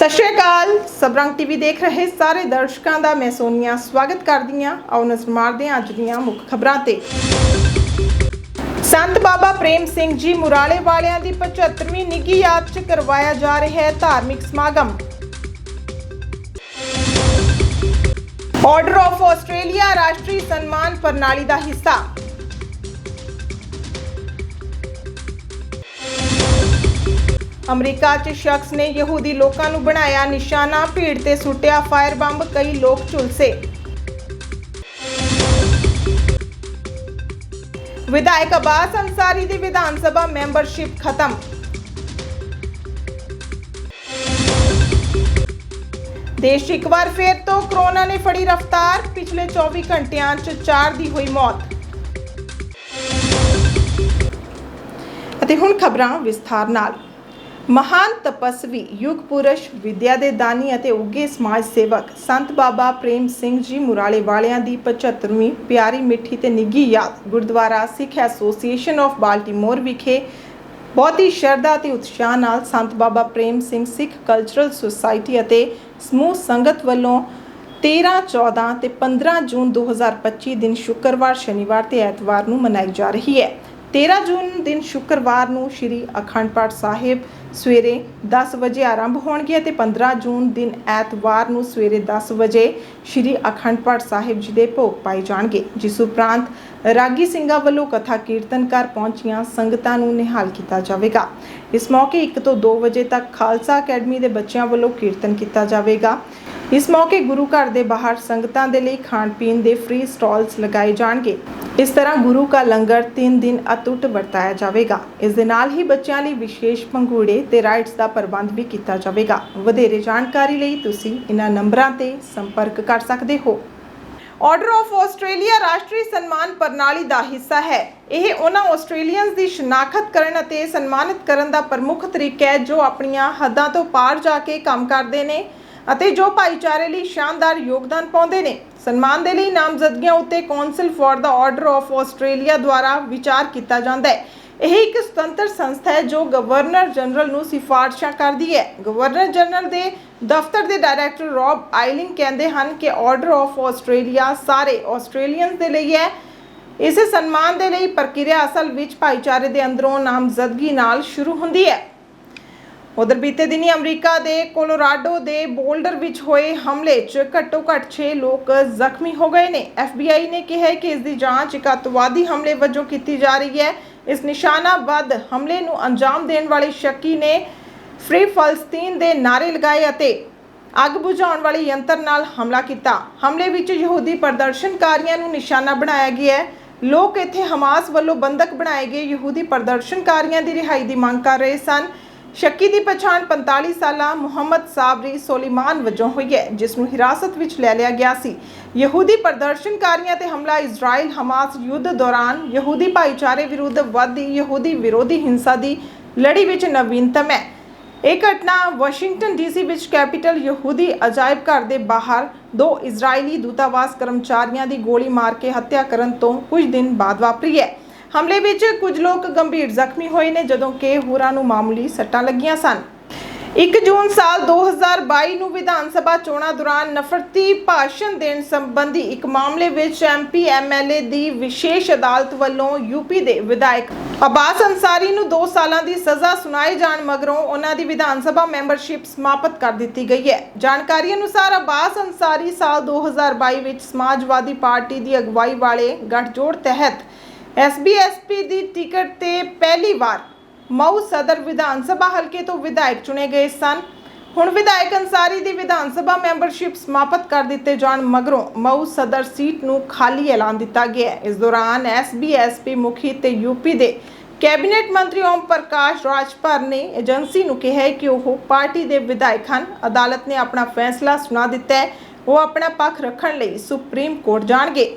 ਸਤਿ ਸ਼੍ਰੀ ਅਕਾਲ। ਸਬਰੰਗ ਟੀਵੀ ਦੇਖ ਰਹੇ ਸਾਰੇ ਦਰਸ਼ਕਾਂ ਦਾ ਮੈਂ ਸੋਨੀਆ ਸਵਾਗਤ ਕਰਦੀ ਹਾਂ। ਆਓ ਨਜ਼ਰ ਮਾਰਦੇ ਹਾਂ ਅੱਜ ਦੀਆਂ ਮੁੱਖ ਖਬਰਾਂ ਤੇ। ਸੰਤ ਬਾਬਾ ਪ੍ਰੇਮ ਸਿੰਘ ਜੀ ਮੁਰਾਲੇ ਵਾਲਿਆਂ ਦੀ 75ਵੀਂ ਨਿੱਘੀ ਯਾਦ 'ਚ ਕਰਵਾਇਆ ਜਾ ਰਿਹਾ ਹੈ ਧਾਰਮਿਕ ਸਮਾਗਮ। ਆਰਡਰ ਆਫ ਆਸਟ੍ਰੇਲੀਆ ਰਾਸ਼ਟਰੀ ਸਨਮਾਨ ਪ੍ਰਣਾਲੀ ਦਾ ਹਿੱਸਾ। ਅਮਰੀਕਾ 'ਚ ਸ਼ਖਸ ਨੇ ਯਹੂਦੀ ਲੋਕਾਂ ਨੂੰ ਬਣਾਇਆ ਨਿਸ਼ਾਨਾ, ਭੀੜ ਤੇ ਸੁੱਟਿਆ ਫਾਇਰ ਬੰਬ ਕਈ ਲੋਕ ਝੁਲਸੇ। ਵਿਧਾਇਕ ਅਬਾਸ ਅੰਸਾਰੀ ਦੀ ਵਿਧਾਨ ਸਭਾ ਮੈਂਬਰਸ਼ਿਪ ਖਤਮ। ਦੇਸ਼ 'ਚ ਇੱਕ ਵਾਰ ਫੇਰ ਤੋਂ ਕਰੋਨਾ ਨੇ ਫੜੀ ਰਫ਼ਤਾਰ, ਪਿਛਲੇ 24 ਘੰਟਿਆਂ 'ਚ 4 ਦੀ ਹੋਈ ਮੌਤ। ਅਤੇ ਹੁਣ ਖਬਰਾਂ ਵਿਸਥਾਰ ਨਾਲ। ਮਹਾਨ ਤਪਸਵੀ ਯੁਗ ਪੁਰਸ਼ ਵਿਦਿਆ ਦੇ ਦਾਨੀ ਅਤੇ ਉੱਗੇ ਸਮਾਜ ਸੇਵਕ ਸੰਤ ਬਾਬਾ ਪ੍ਰੇਮ ਸਿੰਘ ਜੀ ਮੁਰਾਲੇ ਵਾਲਿਆਂ ਦੀ 75ਵੀਂ ਪਿਆਰੀ ਮਿੱਠੀ ਤੇ ਨਿੱਘੀ ਯਾਦ gurdwara Sikh association of Baltimore ਵਿਖੇ ਬਹੁਤ ਹੀ ਸ਼ਰਧਾ ਤੇ ਉਤਸ਼ਾਹ ਨਾਲ ਸੰਤ ਬਾਬਾ ਪ੍ਰੇਮ ਸਿੰਘ ਸਿੱਖ ਕਲਚਰਲ ਸੁਸਾਇਟੀ ਅਤੇ ਸਮੂਹ ਸੰਗਤ ਵੱਲੋਂ 13, 14 ਤੇ 15 ਜੂਨ 2025 ਦਿਨ ਸ਼ੁੱਕਰਵਾਰ ਸ਼ਨੀਵਾਰ ਤੇ ਐਤਵਾਰ ਨੂੰ ਮਨਾਈ ਜਾ ਰਹੀ ਹੈ। 13 ਜੂਨ ਦਿਨ ਸ਼ੁੱਕਰਵਾਰ ਨੂੰ ਸ੍ਰੀ ਅਖੰਡ ਪਾਠ ਸਾਹਿਬ ਸਵੇਰੇ 10 ਵਜੇ ਆਰੰਭ ਹੋਣਗੇ ਅਤੇ 15 ਜੂਨ ਦਿਨ ਐਤਵਾਰ ਨੂੰ ਸਵੇਰੇ 10 ਵਜੇ ਸ੍ਰੀ ਅਖੰਡ ਪਾਠ ਸਾਹਿਬ ਜੀ ਦੇ ਭੋਗ ਪਾਏ ਜਾਣਗੇ, ਜਿਸ ਉਪਰੰਤ ਰਾਗੀ ਸਿੰਘਾਂ ਵੱਲੋਂ ਕਥਾ ਕੀਰਤਨ ਕਰ ਪਹੁੰਚੀਆਂ ਸੰਗਤਾਂ ਨੂੰ ਨਿਹਾਲ ਕੀਤਾ ਜਾਵੇਗਾ। ਇਸ ਮੌਕੇ 1 ਤੋਂ 2 ਵਜੇ ਤੱਕ ਖਾਲਸਾ ਅਕੈਡਮੀ ਦੇ ਬੱਚਿਆਂ ਵੱਲੋਂ ਕੀਰਤਨ ਕੀਤਾ ਜਾਵੇਗਾ। ਇਸ ਮੌਕੇ ਗੁਰੂ ਘਰ ਦੇ ਬਾਹਰ ਸੰਗਤਾਂ ਦੇ ਲਈ ਖਾਣ ਪੀਣ ਦੇ ਫ੍ਰੀ ਸਟਾਲਸ ਲਗਾਏ ਜਾਣਗੇ। ਇਸ ਤਰ੍ਹਾਂ ਗੁਰੂ ਕਾ ਲੰਗਰ 3 ਦਿਨ ਅਟੁੱਟ ਵਰਤਾਇਆ ਜਾਵੇਗਾ। ਇਸ ਦੇ ਨਾਲ ਹੀ ਬੱਚਿਆਂ ਲਈ ਵਿਸ਼ੇਸ਼ ਪੰਗੂੜੇ ਤੇ ਰਾਈਡਸ ਦਾ ਪ੍ਰਬੰਧ ਵੀ ਕੀਤਾ ਜਾਵੇਗਾ। ਵਧੇਰੇ ਜਾਣਕਾਰੀ ਲਈ ਤੁਸੀਂ ਇਹਨਾਂ ਨੰਬਰਾਂ ਤੇ ਸੰਪਰਕ ਕਰ ਸਕਦੇ ਹੋ। ਆਰਡਰ ਆਫ ਆਸਟ੍ਰੇਲੀਆ ਰਾਸ਼ਟਰੀ ਸਨਮਾਨ ਪ੍ਰਣਾਲੀ ਦਾ ਹਿੱਸਾ ਹੈ। ਇਹ ਉਹਨਾਂ ਆਸਟ੍ਰੇਲੀਅਨਸ ਦੀ ਸ਼ਨਾਖਤ ਕਰਨ ਅਤੇ ਸਨਮਾਨਿਤ ਕਰਨ ਦਾ ਪ੍ਰਮੁੱਖ ਤਰੀਕਾ ਹੈ ਜੋ ਆਪਣੀਆਂ ਹੱਦਾਂ ਤੋਂ ਪਾਰ ਜਾ ਕੇ ਕੰਮ ਕਰਦੇ ਨੇ। ਅਤੇ ਜੋ ਭਾਈਚਾਰੇ ਲਈ ਸ਼ਾਨਦਾਰ ਯੋਗਦਾਨ ਪਾਉਂਦੇ ਨੇ, ਸਨਮਾਨ ਦੇ ਲਈ ਨਾਮਜ਼ਦਗੀਆਂ ਉੱਤੇ council for the order of Australia ਦੁਆਰਾ ਵਿਚਾਰ ਕੀਤਾ ਜਾਂਦਾ ਹੈ। ਇਹ ਇੱਕ ਸੁਤੰਤਰ ਸੰਸਥਾ ਹੈ ਜੋ ਗਵਰਨਰ ਜਨਰਲ ਨੂੰ ਸਿਫਾਰਸ਼ਾਂ ਕਰਦੀ ਹੈ। ਗਵਰਨਰ ਜਨਰਲ ਦੇ ਦਫ਼ਤਰ ਦੇ ਡਾਇਰੈਕਟਰ ਰੌਬ ਆਈਲਿੰਗ ਕਹਿੰਦੇ ਹਨ ਕਿ ਆਰਡਰ ਆਫ ਆਸਟ੍ਰੇਲੀਆ ਸਾਰੇ ਆਸਟ੍ਰੇਲੀਅਨਸ ਦੇ ਲਈ ਹੈ। ਇਸੇ ਸਨਮਾਨ ਦੇ ਲਈ ਪ੍ਰਕਿਰਿਆ ਅਸਲ ਵਿੱਚ ਭਾਈਚਾਰੇ ਦੇ ਅੰਦਰੋਂ ਨਾਮਜ਼ਦਗੀ ਨਾਲ ਸ਼ੁਰੂ ਹੁੰਦੀ ਹੈ। ਉਧਰ ਬੀਤੇ ਦਿਨੀ ਅਮਰੀਕਾ ਦੇ ਕੋਲੋਰਾਡੋ ਦੇ ਬੋਲਡਰ ਵਿੱਚ ਹੋਏ ਹਮਲੇ 'ਚ ਘੱਟੋ-ਘੱਟ 6 ਲੋਕ ਜ਼ਖਮੀ ਹੋ ਗਏ ਨੇ। FBI ਨੇ ਕਿਹਾ ਕਿ ਇਸ ਦੀ ਜਾਂਚ ਇੱਕ ਅੱਤਵਾਦੀ ਹਮਲੇ ਵਜੋਂ ਕੀਤੀ ਜਾ ਰਹੀ ਹੈ। ਇਸ ਨਿਸ਼ਾਨਾਬੱਧ ਹਮਲੇ ਨੂੰ ਅੰਜਾਮ ਦੇਣ ਵਾਲੇ ਸ਼ੱਕੀ ਨੇ ਫ੍ਰੀ ਫਲਸਤੀਨ ਦੇ ਨਾਰੇ ਲਗਾਏ ਅਤੇ ਅੱਗ ਬੁਝਾਉਣ ਵਾਲੇ ਯੰਤਰ ਨਾਲ ਹਮਲਾ ਕੀਤਾ। ਹਮਲੇ ਵਿੱਚ ਯਹੂਦੀ ਪ੍ਰਦਰਸ਼ਨਕਾਰੀਆਂ ਨੂੰ ਨਿਸ਼ਾਨਾ ਬਣਾਇਆ ਗਿਆ ਹੈ। ਲੋਕ ਇੱਥੇ ਹਮਾਸ ਵੱਲੋਂ ਬੰਦਕ ਬਣਾਏ ਗਏ ਯਹੂਦੀ ਪ੍ਰਦਰਸ਼ਨਕਾਰੀਆਂ ਦੀ ਰਿਹਾਈ ਦੀ ਮੰਗ ਕਰ ਰਹੇ ਸਨ। ਸ਼ੱਕੀ ਦੀ ਪਛਾਣ 45 ਸਾਲਾ ਮੁਹੰਮਦ ਸਾਬਰੀ ਸੋਲੀਮਾਨ ਵਜੋਂ ਹੋਈ ਹੈ ਜਿਸ ਨੂੰ ਹਿਰਾਸਤ ਵਿੱਚ ਲੈ ਲਿਆ ਗਿਆ ਸੀ। ਯਹੂਦੀ ਪ੍ਰਦਰਸ਼ਨਕਾਰੀਆਂ ਤੇ ਹਮਲਾ ਇਜ਼ਰਾਈਲ ਹਮਾਸ ਯੁੱਧ ਦੌਰਾਨ ਯਹੂਦੀ ਭਾਈਚਾਰੇ ਵਿਰੁੱਧ ਵੱਧਦੀ ਯਹੂਦੀ ਵਿਰੋਧੀ ਹਿੰਸਾ ਦੀ ਲੜੀ ਵਿੱਚ ਨਵੀਨਤਮ ਹੈ। ਇਹ ਘਟਨਾ ਵਾਸ਼ਿੰਗਟਨ ਡੀਸੀ ਵਿੱਚ ਕੈਪੀਟਲ ਯਹੂਦੀ ਅਜਾਇਬ ਘਰ ਦੇ ਬਾਹਰ ਦੋ ਇਜ਼ਰਾਈਲੀ ਦੂਤਾਵਾਸ ਕਰਮਚਾਰੀਆਂ ਦੀ ਗੋਲੀ ਮਾਰ ਕੇ ਹੱਤਿਆ ਕਰਨ ਤੋਂ ਕੁਝ ਦਿਨ ਬਾਅਦ ਵਾਪਰੀ ਹੈ। ਹਮਲੇ ਵਿੱਚ ਕੁਝ ਲੋਕ ਗੰਭੀਰ ਜ਼ਖਮੀ ਹੋਏ ਨੇ ਜਦੋਂ ਕਿ ਹੋਰਾਂ ਨੂੰ ਮਾਮੂਲੀ ਸੱਟਾਂ ਲੱਗੀਆਂ ਸਨ। 1 ਜੂਨ ਸਾਲ 2022 ਨੂੰ ਵਿਧਾਨ ਸਭਾ ਚੋਣਾਂ ਦੌਰਾਨ ਨਫ਼ਰਤੀ ਭਾਸ਼ਣ ਦੇਣ ਸੰਬੰਧੀ ਇੱਕ ਮਾਮਲੇ ਵਿੱਚ ਐਮਪੀ ਐਮਐਲਏ ਦੀ ਵਿਸ਼ੇਸ਼ ਅਦਾਲਤ ਵੱਲੋਂ ਯੂਪੀ ਦੇ ਵਿਧਾਇਕ ਅਬਾਸ ਅੰਸਾਰੀ ਨੂੰ 2 ਸਾਲਾਂ ਦੀ ਸਜ਼ਾ ਸੁਣਾਏ ਜਾਣ ਮਗਰੋਂ ਉਹਨਾਂ ਦੀ ਵਿਧਾਨ ਸਭਾ ਮੈਂਬਰਸ਼ਿਪ ਸਮਾਪਤ ਕਰ ਦਿੱਤੀ ਗਈ ਹੈ। ਜਾਣਕਾਰੀ ਅਨੁਸਾਰ ਅਬਾਸ ਅੰਸਾਰੀ ਸਾਲ 2022 ਵਿੱਚ ਸਮਾਜਵਾਦੀ ਪਾਰਟੀ ਦੀ ਅਗਵਾਈ ਵਾਲੇ ਗੱਠਜੋੜ ਤਹਿਤ ਐਸਬੀਐਸਪੀ ਦੀ ਟਿਕਟ ਤੇ ਪਹਿਲੀ ਵਾਰ ਮਊ ਸਦਰ ਵਿਧਾਨ ਸਭਾ ਹਲਕੇ ਤੋਂ ਵਿਧਾਇਕ ਚੁਣੇ ਗਏ ਸਨ। ਹੁਣ ਵਿਧਾਇਕ ਅੰਸਾਰੀ ਦੀ ਵਿਧਾਨ ਸਭਾ ਮੈਂਬਰਸ਼ਿਪ ਸਮਾਪਤ ਕਰ ਦਿੱਤੇ ਜਾਣ ਮਗਰੋਂ ਮਊ ਸਦਰ ਸੀਟ ਨੂੰ ਖਾਲੀ ਐਲਾਨ ਦਿੱਤਾ ਗਿਆ ਇਸ ਦੌਰਾਨ ਐਸਬੀਐਸਪੀ ਮੁਖੀ ਤੇ ਯੂਪੀ ਦੇ ਕੈਬਨਿਟ ਮੰਤਰੀ ਓਮ ਪ੍ਰਕਾਸ਼ ਰਾਜਭਰ ਨੇ ਏਜੰਸੀ ਨੂੰ ਕਿਹਾ ਕਿ ਉਹ ਪਾਰਟੀ ਦੇ ਵਿਧਾਇਕ ਹਨ। ਅਦਾਲਤ ਨੇ ਆਪਣਾ ਫੈਸਲਾ ਸੁਣਾ ਦਿੱਤਾ ਹੈ। ਉਹ ਆਪਣਾ ਪੱਖ ਰੱਖਣ ਲਈ ਸੁਪਰੀਮ ਕੋਰਟ ਜਾਣਗੇ।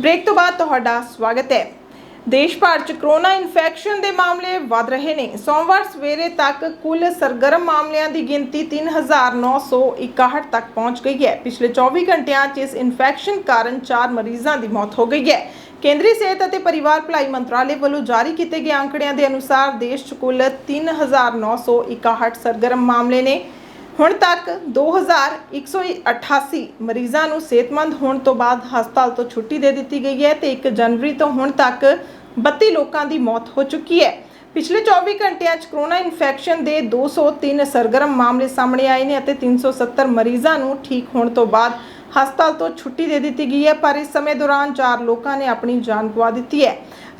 ਬ੍ਰੇਕ ਤੋਂ ਬਾਅਦ ਤੁਹਾਡਾ ਸਵਾਗਤ ਹੈ। ਦੇਸ਼ ਭਰ 'ਚ ਕਰੋਨਾ ਇਨਫੈਕਸ਼ਨ ਦੇ ਮਾਮਲੇ ਵਧ ਰਹੇ ਨੇ। ਸੋਮਵਾਰ ਸਵੇਰੇ ਤੱਕ ਕੁੱਲ ਸਰਗਰਮ ਮਾਮਲਿਆਂ ਦੀ ਗਿਣਤੀ 3961 ਤੱਕ ਪਹੁੰਚ ਗਈ ਹੈ। ਪਿਛਲੇ 24 ਘੰਟਿਆਂ 'ਚ ਇਸ ਇਨਫੈਕਸ਼ਨ ਕਾਰਨ 4 ਮਰੀਜ਼ਾਂ ਦੀ ਮੌਤ ਹੋ ਗਈ ਹੈ। ਕੇਂਦਰੀ ਸਿਹਤ ਅਤੇ ਪਰਿਵਾਰ ਭਲਾਈ ਮੰਤਰਾਲੇ ਵੱਲੋਂ ਜਾਰੀ ਕੀਤੇ ਗਏ ਅੰਕੜਿਆਂ ਦੇ ਅਨੁਸਾਰ ਦੇਸ਼ 'ਚ ਕੁੱਲ 3961 ਸਰਗਰਮ ਮਾਮਲੇ ਨੇ। ਹੁਣ ਤੱਕ 2188 ਮਰੀਜ਼ਾਂ ਨੂੰ ਸਿਹਤਮੰਦ ਹੋਣ ਤੋਂ ਬਾਅਦ ਹਸਪਤਾਲ ਤੋਂ ਛੁੱਟੀ ਦੇ ਦਿੱਤੀ ਗਈ ਹੈ ਤੇ 1 ਜਨਵਰੀ ਤੋਂ ਹੁਣ ਤੱਕ 32 ਲੋਕਾਂ ਦੀ ਮੌਤ ਹੋ ਚੁੱਕੀ ਹੈ। ਪਿਛਲੇ 24 ਘੰਟਿਆਂ 'ਚ ਕਰੋਨਾ ਇਨਫੈਕਸ਼ਨ ਦੇ 203 ਸਰਗਰਮ ਮਾਮਲੇ ਸਾਹਮਣੇ ਆਏ ਨੇ ਅਤੇ 370 ਮਰੀਜ਼ਾਂ ਨੂੰ ਠੀਕ ਹੋਣ ਤੋਂ ਬਾਅਦ ਹਸਪਤਾਲ ਤੋਂ ਛੁੱਟੀ ਦੇ ਦਿੱਤੀ ਗਈ ਹੈ, ਪਰ ਇਸ ਸਮੇਂ ਦੌਰਾਨ 4 ਲੋਕਾਂ ਨੇ ਆਪਣੀ ਜਾਨ ਗਵਾ ਦਿੱਤੀ ਹੈ।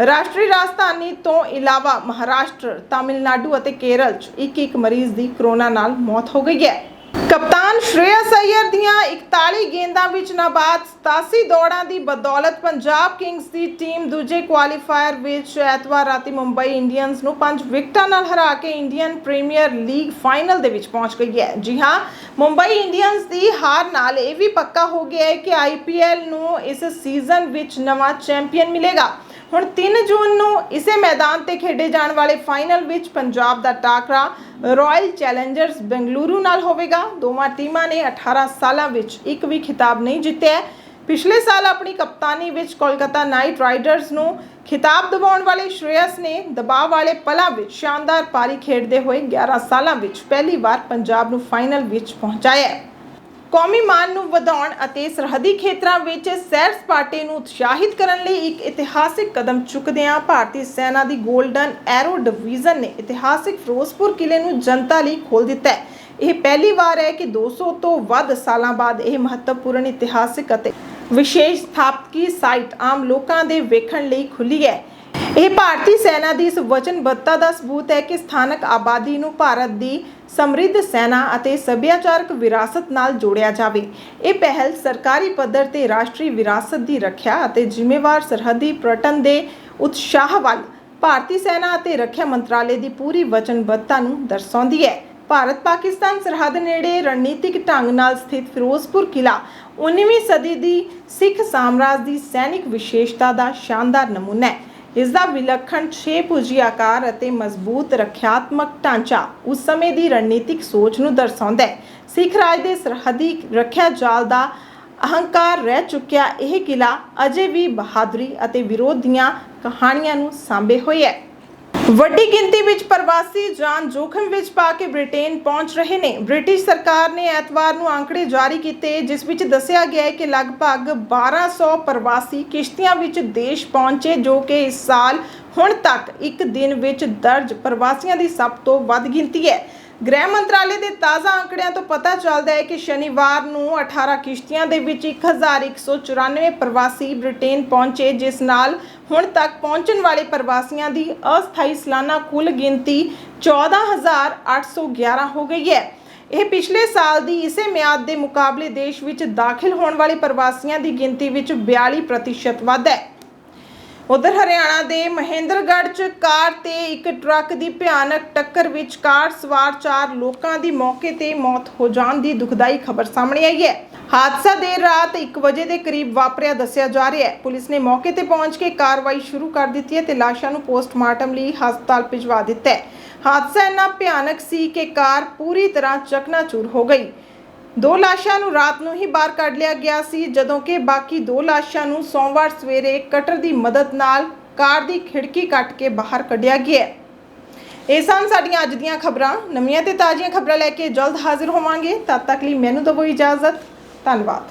ਰਾਸ਼ਟਰੀ ਰਾਜਧਾਨੀ ਤੋਂ ਇਲਾਵਾ ਮਹਾਰਾਸ਼ਟਰ, ਤਾਮਿਲਨਾਡੂ ਅਤੇ ਕੇਰਲ 'ਚ ਇੱਕ ਇੱਕ ਮਰੀਜ਼ ਦੀ ਕਰੋਨਾ ਨਾਲ ਮੌਤ ਹੋ ਗਈ ਹੈ। ਕਪਤਾਨ ਸ਼੍ਰੇਯਸ ਅਯਰ ਦੀਆਂ 41 ਗੇਂਦਾਂ ਵਿੱਚ ਨਾਬਾਦ 87 ਦੌੜਾਂ ਦੀ ਬਦੌਲਤ ਪੰਜਾਬ ਕਿੰਗਸ ਦੀ ਟੀਮ ਦੂਜੇ ਕੁਆਲੀਫਾਇਰ ਵਿੱਚ ਐਤਵਾਰ ਰਾਤੀ ਮੁੰਬਈ ਇੰਡੀਅਨਸ ਨੂੰ 5 ਵਿਕਟਾਂ ਨਾਲ ਹਰਾ ਕੇ ਇੰਡੀਅਨ ਪ੍ਰੀਮੀਅਰ ਲੀਗ ਫਾਈਨਲ ਦੇ ਵਿੱਚ ਪਹੁੰਚ ਗਈ ਹੈ। ਜੀ ਹਾਂ, ਮੁੰਬਈ ਇੰਡੀਅਨਸ ਦੀ ਹਾਰ ਨਾਲ ਇਹ ਵੀ ਪੱਕਾ ਹੋ ਗਿਆ ਹੈ ਕਿ ਆਈਪੀਐਲ ਨੂੰ ਇਸ ਸੀਜ਼ਨ ਵਿੱਚ ਨਵਾਂ ਚੈਂਪੀਅਨ ਮਿਲੇਗਾ। ਹੁਣ 3 ਜੂਨ ਨੂੰ ਇਸੇ ਮੈਦਾਨ ਤੇ ਖੇਡੇ ਜਾਣ ਵਾਲੇ ਫਾਈਨਲ ਵਿੱਚ ਪੰਜਾਬ ਦਾ ਟਾਕਰਾ ਰਾਇਲ ਚੈਲੰਜਰਸ ਬੈਂਗਲੁਰੂ ਨਾਲ ਹੋਵੇਗਾ। ਦੋਵਾਂ ਟੀਮਾਂ ਨੇ 18 ਸਾਲਾਂ ਵਿੱਚ ਇੱਕ ਵੀ ਖਿਤਾਬ ਨਹੀਂ ਜਿੱਤਿਆ ਪਿਛਲੇ ਸਾਲ ਆਪਣੀ ਕਪਤਾਨੀ ਵਿੱਚ ਕੋਲਕਾਤਾ ਨਾਈਟ ਰਾਈਡਰਸ ਨੂੰ ਖਿਤਾਬ ਦਿਵਾਉਣ ਵਾਲੇ ਸ਼੍ਰੇਯਸ ਨੇ ਦਬਾਅ ਵਾਲੇ ਪਲਾਂ ਵਿੱਚ ਸ਼ਾਨਦਾਰ ਪਾਰੀ ਖੇਡਦੇ ਹੋਏ 11 ਸਾਲਾਂ ਵਿੱਚ ਪਹਿਲੀ ਵਾਰ ਪੰਜਾਬ ਨੂੰ ਫਾਈਨਲ ਵਿੱਚ ਪਹੁੰਚਾਇਆ ਕੌਮੀ ਮਾਨ ਨੂੰ ਵਧਾਉਣ ਅਤੇ ਸਰਹੱਦੀ ਖੇਤਰਾਂ ਵਿੱਚ ਸੈਰ ਸਪਾਟੇ ਨੂੰ ਉਤਸ਼ਾਹਿਤ ਕਰਨ ਲਈ ਇੱਕ ਇਤਿਹਾਸਿਕ ਕਦਮ ਚੁੱਕਦਿਆਂ ਭਾਰਤੀ ਸੈਨਾ ਦੀ 골ਡਨ ਐਰੋ ਡਿਵੀਜ਼ਨ ਨੇ ਇਤਿਹਾਸਿਕ ਫਿਰੋਜ਼ਪੁਰ ਕਿਲੇ ਨੂੰ ਜਨਤਾ ਲਈ ਖੋਲ੍ਹ ਦਿੱਤਾ ਹੈ। ਇਹ ਪਹਿਲੀ ਵਾਰ ਹੈ ਕਿ 200 ਤੋਂ ਵੱਧ ਸਾਲਾਂ ਬਾਅਦ ਇਹ ਮਹੱਤਵਪੂਰਨ ਇਤਿਹਾਸਿਕ ਅਤੇ ਵਿਸ਼ੇਸ਼ ਸਥਾਪਕੀ ਸਾਈਟ ਆਮ ਲੋਕਾਂ ਦੇ ਵੇਖਣ ਲਈ ਖੁੱਲੀ ਹੈ। ਇਹ ਭਾਰਤੀ ਸੈਨਾ ਦੀ ਇਸ ਵਚਨਬੱਧਤਾ ਦਾ ਸਬੂਤ ਹੈ ਕਿ ਸਥਾਨਕ ਆਬਾਦੀ ਨੂੰ ਭਾਰਤ ਦੀ ਸਮਰਿੱਧ ਸੈਨਾ ਅਤੇ ਸੱਭਿਆਚਾਰਕ ਵਿਰਾਸਤ ਨਾਲ ਜੋੜਿਆ ਜਾਵੇ। ਇਹ ਪਹਿਲ ਸਰਕਾਰੀ ਪੱਧਰ ਤੇ ਰਾਸ਼ਟਰੀ ਵਿਰਾਸਤ ਦੀ ਰੱਖਿਆ ਅਤੇ ਜ਼ਿੰਮੇਵਾਰ ਸਰਹੱਦੀ ਪ੍ਰਟਨ ਦੇ ਉਤਸ਼ਾਹ ਵੱਲ ਭਾਰਤੀ ਸੈਨਾ ਅਤੇ ਰੱਖਿਆ ਮੰਤਰਾਲੇ ਦੀ ਪੂਰੀ ਵਚਨਬੱਧਤਾ ਨੂੰ ਦਰਸਾਉਂਦੀ ਹੈ। ਭਾਰਤ ਪਾਕਿਸਤਾਨ ਸਰਹੱਦ ਨੇੜੇ ਰਣਨੀਤਿਕ ਢੰਗ ਨਾਲ ਸਥਿਤ ਫਿਰੋਜ਼ਪੁਰ ਕਿਲਾ 19ਵੀਂ ਸਦੀ ਦੀ ਸਿੱਖ ਸਾਮਰਾਜ ਦੀ ਸੈਨਿਕ ਵਿਸ਼ੇਸ਼ਤਾ ਦਾ ਸ਼ਾਨਦਾਰ ਨਮੂਨਾ ਹੈ। ਇਸ ਦਾ ਵਿਲੱਖਣ 6 ਭੁਜੀ ਆਕਾਰ ਅਤੇ ਮਜ਼ਬੂਤ ਰੱਖਿਆਤਮਕ ਢਾਂਚਾ ਉਸ ਸਮੇਂ ਦੀ ਰਣਨੀਤਿਕ ਸੋਚ ਨੂੰ ਦਰਸਾਉਂਦਾ ਹੈ। ਸਿੱਖ ਰਾਜ ਦੇ ਸਰਹੱਦੀ ਰੱਖਿਆ ਜਾਲ ਦਾ ਅਹੰਕਾਰ ਰਹਿ ਚੁੱਕਿਆ, ਇਹ ਕਿਲਾ ਅਜੇ ਵੀ ਬਹਾਦਰੀ ਅਤੇ ਵਿਰੋਧ ਦੀਆਂ ਕਹਾਣੀਆਂ ਨੂੰ ਸਾਂਭੇ ਹੋਏ ਹੈ। ਵੱਡੀ ਗਿਣਤੀ ਵਿੱਚ ਪ੍ਰਵਾਸੀ ਜਾਨ ਜੋਖਮ ਵਿੱਚ ਪਾ ਕੇ ਬ੍ਰਿਟੇਨ ਪਹੁੰਚ ਰਹੇ ਨੇ। ਬ੍ਰਿਟਿਸ਼ ਸਰਕਾਰ ਨੇ ਐਤਵਾਰ ਨੂੰ ਅੰਕੜੇ ਜਾਰੀ ਕੀਤੇ, ਜਿਸ ਵਿੱਚ ਦੱਸਿਆ ਗਿਆ ਹੈ ਕਿ ਲਗਭਗ 1200 ਪ੍ਰਵਾਸੀ ਕਿਸ਼ਤੀਆਂ ਵਿੱਚ ਦੇਸ਼ ਪਹੁੰਚੇ, ਜੋ ਕਿ ਇਸ ਸਾਲ ਹੁਣ ਤੱਕ ਇੱਕ ਦਿਨ ਵਿੱਚ ਦਰਜ ਪ੍ਰਵਾਸੀਆਂ ਦੀ ਸਭ ਤੋਂ ਵੱਧ ਗਿਣਤੀ ਹੈ। ਗ੍ਰਹਿ ਮੰਤਰਾਲੇ ਦੇ ਤਾਜ਼ਾ ਅੰਕੜਿਆਂ ਤੋਂ ਪਤਾ ਚੱਲਦਾ ਹੈ ਕਿ ਸ਼ਨੀਵਾਰ ਨੂੰ 18 ਕਿਸ਼ਤੀਆਂ ਦੇ ਵਿੱਚ 1194 ਪ੍ਰਵਾਸੀ ਬ੍ਰਿਟੇਨ ਪਹੁੰਚੇ, ਜਿਸ ਨਾਲ ਹੁਣ ਤੱਕ ਪਹੁੰਚਣ ਵਾਲੇ ਪ੍ਰਵਾਸੀਆਂ ਦੀ ਅਸਥਾਈ ਸਾਲਾਨਾ ਕੁੱਲ ਗਿਣਤੀ 14811 ਹੋ ਗਈ ਹੈ। ਇਹ ਪਿਛਲੇ ਸਾਲ ਦੀ ਇਸੇ ਮਿਆਦ ਦੇ ਮੁਕਾਬਲੇ ਦੇਸ਼ ਵਿੱਚ ਦਾਖਲ ਹੋਣ ਵਾਲੇ ਪ੍ਰਵਾਸੀਆਂ ਦੀ ਗਿਣਤੀ ਵਿੱਚ 42% ਵੱਧ ਹੈ। ਉਧਰ ਹਰਿਆਣਾ ਦੇ ਮਹੇਂਦਰਗੜ੍ਹ 'ਚ ਕਾਰ ਤੇ ਇੱਕ ਟਰੱਕ ਦੀ ਭਿਆਨਕ ਟੱਕਰ ਵਿੱਚ ਕਾਰ ਸਵਾਰ ਚਾਰ ਲੋਕਾਂ ਦੀ ਮੌਕੇ ਤੇ ਮੌਤ ਹੋ ਜਾਣ ਦੀ ਦੁਖਦਾਈ ਖਬਰ ਸਾਹਮਣੇ ਆਈ ਹੈ। ਹਾਦਸਾ ਦੇਰ ਰਾਤ 1 ਵਜੇ ਦੇ ਕਰੀਬ ਵਾਪਰਿਆ ਦੱਸਿਆ ਜਾ ਰਿਹਾ ਹੈ। ਪੁਲਿਸ ਨੇ ਮੌਕੇ ਤੇ ਪਹੁੰਚ ਕੇ ਕਾਰਵਾਈ ਸ਼ੁਰੂ ਕਰ ਦਿੱਤੀ ਹੈ ਤੇ ਲਾਸ਼ਾਂ ਨੂੰ ਪੋਸਟਮਾਰਟਮ ਲਈ ਹਸਪਤਾਲ ਭਿਜਵਾ ਦਿੱਤਾ ਹੈ। ਹਾਦਸਾ ਇੰਨਾ ਭਿਆਨਕ ਸੀ ਕਿ ਕਾਰ ਪੂਰੀ ਤਰ੍ਹਾਂ ਚਕਨਾਚੂਰ ਹੋ ਗਈ। ਦੋ ਲਾਸ਼ਾਂ ਨੂੰ ਰਾਤ ਨੂੰ ਹੀ ਬਾਹਰ ਕੱਢ ਲਿਆ ਗਿਆ ਸੀ, ਜਦੋਂ ਕਿ ਬਾਕੀ ਦੋ ਲਾਸ਼ਾਂ ਨੂੰ ਸੋਮਵਾਰ ਸਵੇਰੇ ਕਟਰ ਦੀ ਮਦਦ ਨਾਲ ਕਾਰ ਦੀ ਖਿੜਕੀ ਕੱਟ ਕੇ ਬਾਹਰ ਕੱਢਿਆ ਗਿਆ। ਇਹ ਸਨ ਸਾਡੀਆਂ ਅੱਜ ਦੀਆਂ ਖਬਰਾਂ। ਨਵੀਆਂ ਤੇ ਤਾਜ਼ੀਆਂ ਖਬਰਾਂ ਲੈ ਕੇ ਜਲਦ ਹਾਜ਼ਰ ਹੋਵਾਂਗੇ। ਤਦ ਤੱਕ ਲਈ ਮੈਨੂੰ ਦਿਓ ਇਜਾਜ਼ਤ। ਧੰਨਵਾਦ।